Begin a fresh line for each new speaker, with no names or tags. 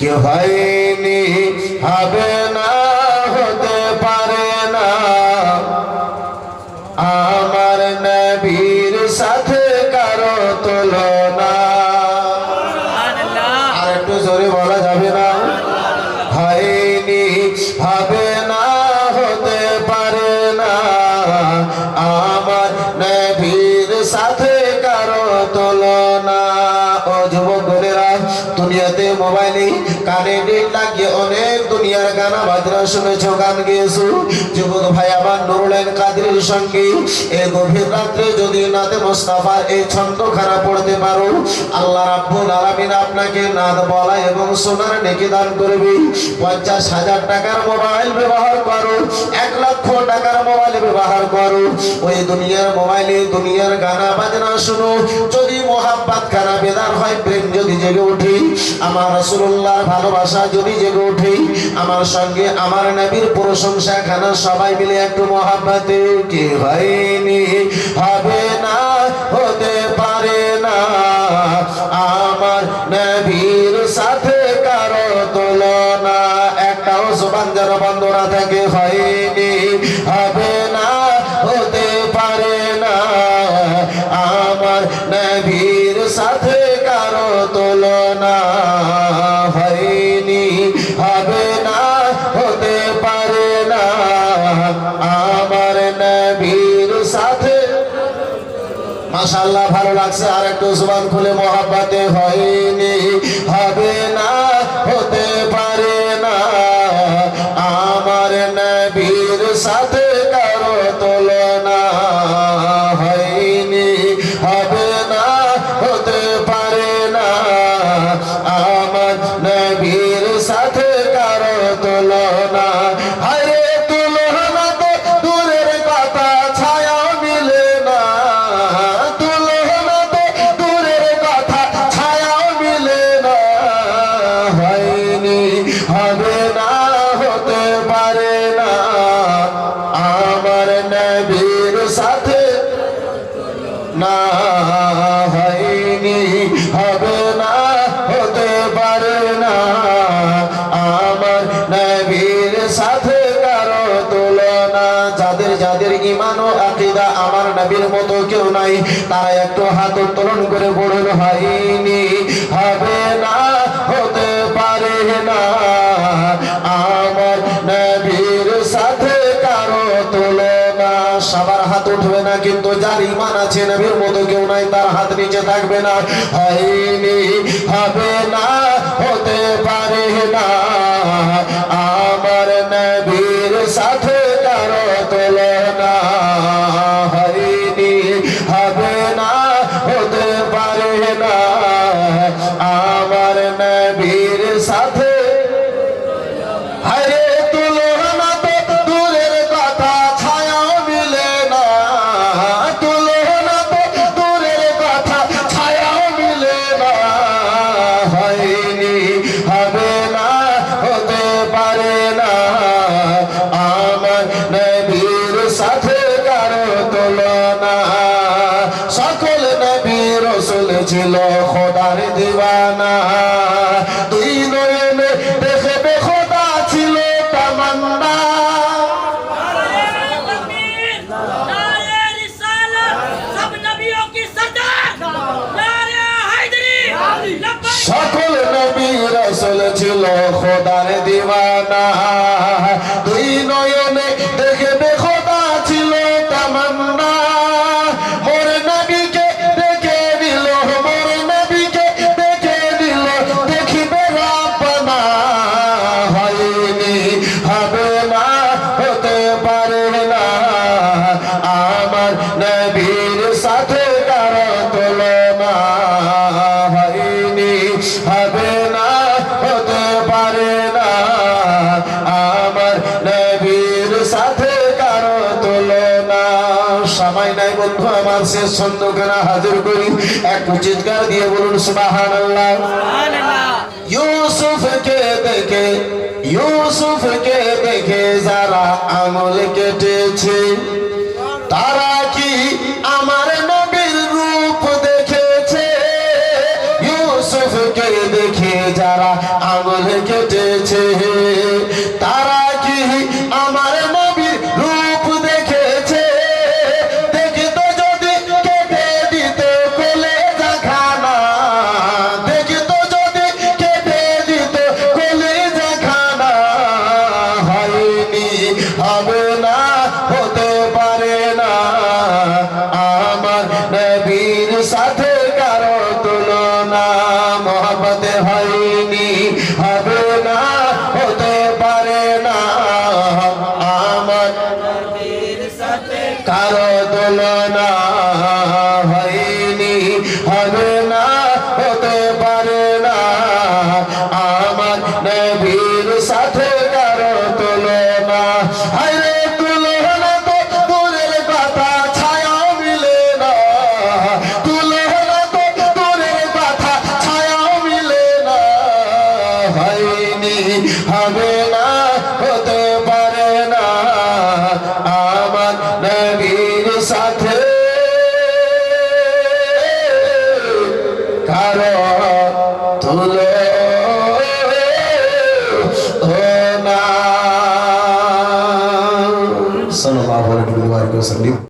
কে হয়নি হবে না হতে পারে না। আমার নবীর সাথে কারও তুলনা। আর একটু জোরে বলা যাবে না? হয়নি হবে না হতে পারে না। আমার নবীর সাথে কারও তুলনা। দুনিয়াতে মোবাইলে কানে নেট লাগিয়ে অনেক দুনিয়ার গানা বাজনা শুনেছো, গান গেয়েছো। যুবক ভাই আমার নুরুলেন কাদের সঙ্গে। এই গভীর রাত্রে যদি নাতে মোস্তাফার এই ছন্দ খারাপ পড়তে পারো, আল্লাহ রাব্বুল আলামিন আপনাকে নাদ, বলা এবং সোনার নেকি দান করবে। পঞ্চাশ হাজার টাকার মোবাইল ব্যবহার করো, এক লক্ষ টাকার মোবাইল ব্যবহার করো। ওই দুনিয়ার মোবাইলে দুনিয়ার গানা বাজনা শুনো মোহাব্বত কারা বেদার হয়, প্রেম যদি জেগে উঠে আমার রাসূলুল্লাহর ভালোবাসা যদি জেগে উঠে আমার সঙ্গে আমার নবীর প্রশংসা খানা সবাই মিলে একটু মহাব্বাতে, কি হয়নি হবে না হতে মাশাল্লাহ ভালো লাগছে। আর একটু জবান খুলে মহাব্বাতে হয়নি। হবে না হতে না হয়নি, হবে না, হতে পারে না। আমার নবীর সাথে কারও তুলনা, যাদের যাদের ইমান ও আকিদা আমার নবীর মতো কেউ নাই, তারা একটু হাত উত্তোলন করে বলুন হয়নি, হবে না, হতে উঠবে না, কিন্তু যার ইমান আছে, নবীর মতো কেউ নাই, তার হাত নিচে থাকবে না। হয়নি, হবে না। ছিল খোদার দিবানা দুই নয়নে দেখবে খোদা ছিল তামান্না। মোর নবীকে দেখে দিল মোর নবীকে দেখে দিল দেখিবে রাব্বানা হয়নি, হবে না, হতে পারে না। আমার নবীর সাথে সময় নাই বন্ধু আমার শেষ ছন্দখানা হাজির করি। একটু চিৎকার দিয়ে বলুন সুবাহান আল্লাহ ইউসুফকে দেখে ইউসুফকে দেখে যারা আঙুল কেটেছে তারা কি আমার নবীর রূপ দেখেছে? ইউসুফকে দেখে যারা আঙুল কেটেছে কারও তুলনা হয়নি, হবে না, হতে পারে না। আমার নবীর সাথে কারও তুলনা তুলনা তো দূরের কথা, ছায়া মিলে না। তুলনা তো দূরের কথা, ছায়া মিলে না। হয়নি, হবে কারও তুলো না। সাল্লাল্লাহু আলাইহি ওয়া সাল্লাম।